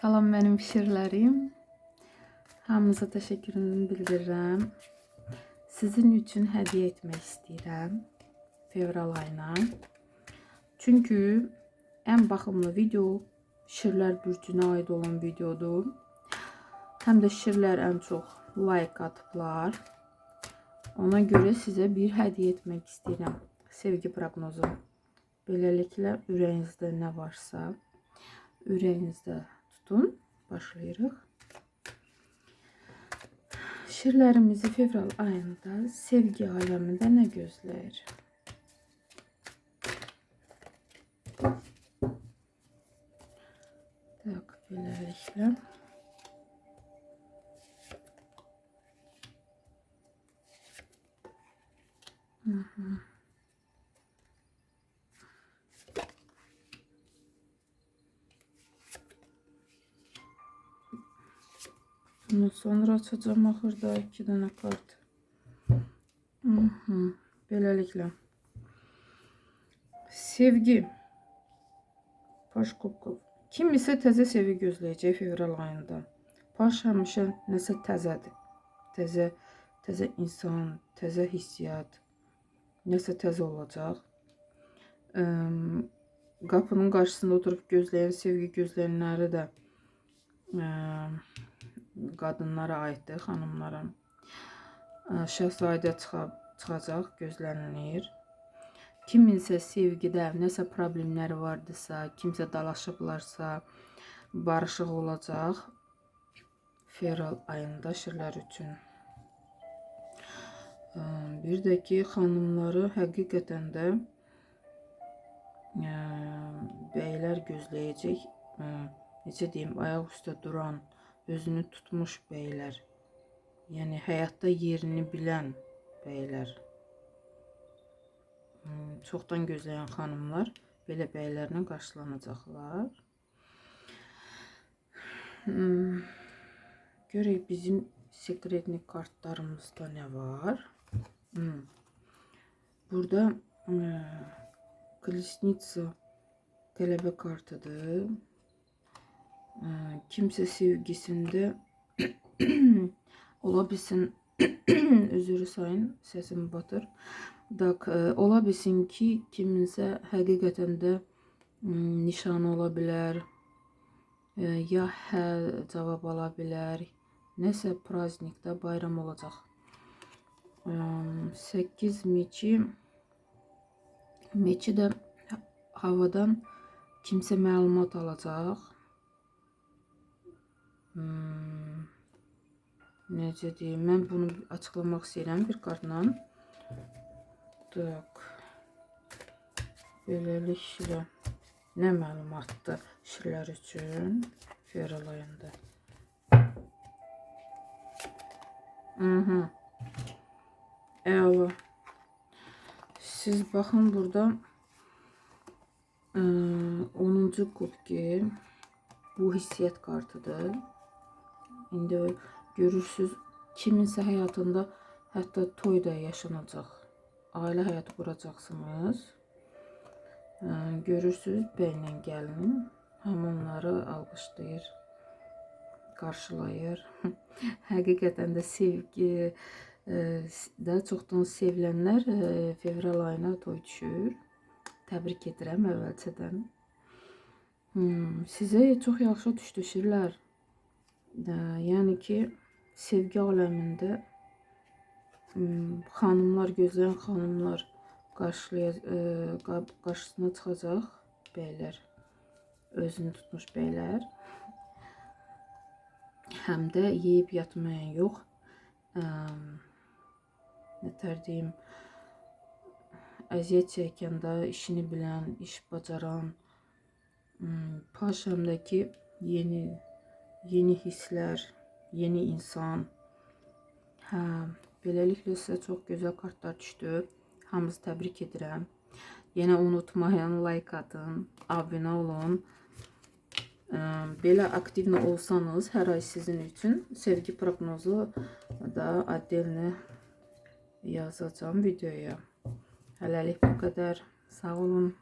Salam benim şiirlerim. Hamınıza təşəkkürümü bildirirəm. Sizin üçün hədiyyə etmək istəyirəm fevral ayına. Çünki ən baxımlı video şirlər bürcünə aid olan videodur. Həm də şirlər ən çox like atıblar. Ona görə sizə bir hədiyyə etmək istəyirəm. Sevgi proqnozu. Beləliklə ürəyinizdə nə varsa, ürəyinizdə tutun. Başlayırıq. Şiirlərimizi fevral ayında sevgi aləmində nə gözləyir? Tak, beləliklə. Bunu sonra açacağım axırda iki dənə kart. Mhm. Beləliklə. Sevgi. Paş kubkov. Kim isə təzə sevgi gözləyəcək fevral ayında. Paş həmişə nəsə təzədir. Təzə, təzə insan, təzə hissiyat. Nəsə təzə olacaq. Əm, qapının qarşısında oturub gözləyən, sevgi gözləyənləri də əm, qadınlara aiddir, xanımlara. Şəhzadə çıxa, çıxacaq, gözlənilir. Kiminsə sevgidə nəsə problemləri vardısa, kimsə dalaşıblarsa, barışıq olacaq. Fevral ayında şirlər üçün. Bir də ki, xanımları həqiqətən də bəylər gözləyəcək. Necə deyim, ayaq üstə duran, özünü tutmuş beyler. Yəni həyatda yerini bilən beylər. Hmm, Çoxdan gözləyən xanımlar belə bəylərlə qarşılanacaqlar. Hmm, Görək bizim sekretnik kartlarımızda nə var? Hmm. Burada Kolesnitsa qələbə kartıdır. Ee, kimse sevgisinde olabilsin özürü sayın sesim batır. Dak e, olabilsin ki kiminsə həqiqətən də mm, nişanı ola bilər. E, ya hə cavab ala bilər. Nəsə bayram olacaq. 8 meçi meçi də havadan kimsə məlumat alacaq. Hmm. Necə deyim, mən bunu açıqlamaq istəyirəm bir kartla. Tak. Beləliklə nə məlumatdır şirlər üçün fevral ayında. Mhm. Əla. Siz baxın burada ıı, 10-cu kubki bu hissiyat kartıdır. İndi görürsüz kiminsə həyatında hətta toy da yaşanacaq. Ailə həyatı quracaqsınız. Görürsüz bəylə gəlin hamı onları alqışlayır, qarşılayır. Həqiqətən də sevgi ə, daha çoxdan sevilənlər ə, fevral ayına toy düşür. Təbrik edirəm əvvəlcədən. Hmm, sizə çox yaxşı düşdü şirlər. Yani ki sevgi aleminde xanımlar gözleyen xanımlar qarşılaya e, qarşısına çıxacaq. Özünü tutmuş bəylər. Həm də yeyib yatmayan yox. Nətər deyim, əziyyət çəkəndə işini bilən, iş bacaran, paşamdakı yeni yeni hisler, yeni insan. Hə, beləliklə sizə çox gözəl kartlar düşdü. Hamınızı təbrik edirəm. Yenə unutmayın, like atın, abunə olun. Belə aktivni olsanız, hər ay sizin üçün sevgi proqnozu da addelini yazacağım videoya. Hələlik bu qədər. Sağ olun.